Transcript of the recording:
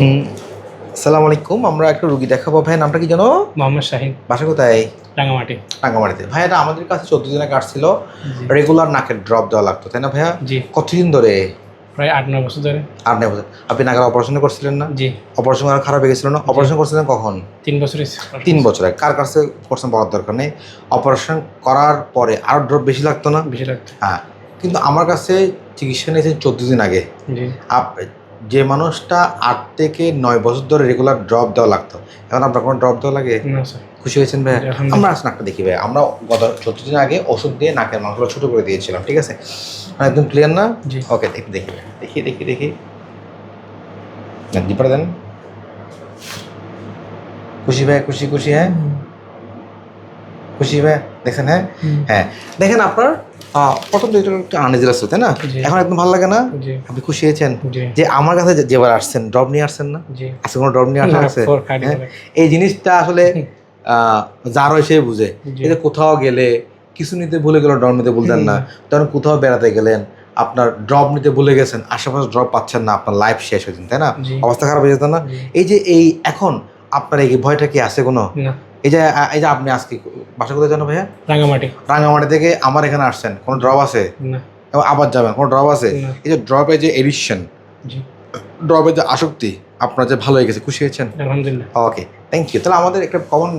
হুম। সালাম আলাইকুম আমরা একটা রুগী দেখাবো। ভাই নামটা কি জানো? মোহাম্মদ শাহিন। বাসা কোথায়? রাঙামাটি রাঙ্গামাটিতে। ভাই এটা আমাদের কাছে চোদ্দ দিনে কাটছিল জি। রেগুলার নাকের ড্রপ দেওয়া লাগতো তাই না ভাইয়া? জি। কতদিন ধরে? প্রায় আট নয় বছর ধরে। আর নেই বছর। আপনি নাকের অপারেশন করছিলেন না? জি। অপারেশন করা খারাপ হয়ে গেছিল না? অপারেশন করছিলেন কখন? তিন বছর তিন বছর আগে। কার কাছে করছেন বলার দরকার নেই। অপারেশন করার পরে আরও ড্রপ বেশি লাগতো না? বেশি লাগতো। হ্যাঁ। কিন্তু আমার কাছে চিকিৎসা নিয়েছেন চোদ্দ দিন আগে। যে মানুষটা আট থেকে নয় বছর ধরে রেগুলার ড্রপ দেওয়া লাগতো। এখন আপনার কোনো ড্রপ দেওয়া লাগে? খুশি হয়েছেন ভাই আমরা আজ নাকটা দেখি ভাই আমরা গত চোদ্দ দিন আগে ওষুধ দিয়ে নাকের মাংসগুলো ছোটো করে দিয়েছিলাম ঠিক আছে? মানে একদম ক্লিয়ার না? ওকে দেখি দেখি। দেখি দেখি দেখি। না ডিপারে দেন। খুশি ভাই খুশি খুশি হ্যাঁ? খুশি ভাই দেখেন হ্যাঁ? হ্যাঁ। দেখেন আপনার প্রথম তো একটু তাই না? এখন একদম ভালো লাগে না? আপনি খুশি হয়েছেন? যে আমার কাছে যেবার আসছেন ড্রপ নিয়ে আসছেন না? আজকে কোনো ড্রপ নিয়ে আসা আছে? হ্যাঁ? এই জিনিসটা আসলে সে বুঝে। কোথাও গেলে কিছু নিতে ভুলে গেল ড্রপ নিতে ভুলতেন না। তখন কোথাও বেড়াতে গেলেন আপনার ড্রপ নিতে ভুলে গেছেন আশেপাশে ড্রপ পাচ্ছেন না আপনার লাইফ শেষ হয়েছেন তাই না? অবস্থা খারাপ হয়ে যেত না? এই যে এই এখন আপনার এই ভয়টা কি আছে কোনো? এই যে এই যে আপনি আজকে বাসা কোথায় জানো ভাইয়া? রাঙামাটি। রাঙামাটি থেকে আমার এখানে আসছেন। কোনো ড্রপ আছে? না। এবং আবার যাবেন। কোনো ড্রপ আছে? এই যে ড্রপে যে এডিকশন ড্রপের যে আসক্তি আপনার যে ভালো হয়ে গেছে খুশি হয়েছেন? আলহামদুলিল্লাহ। ওকে থ্যাংক ইউ তাহলে আমাদের একটা কমন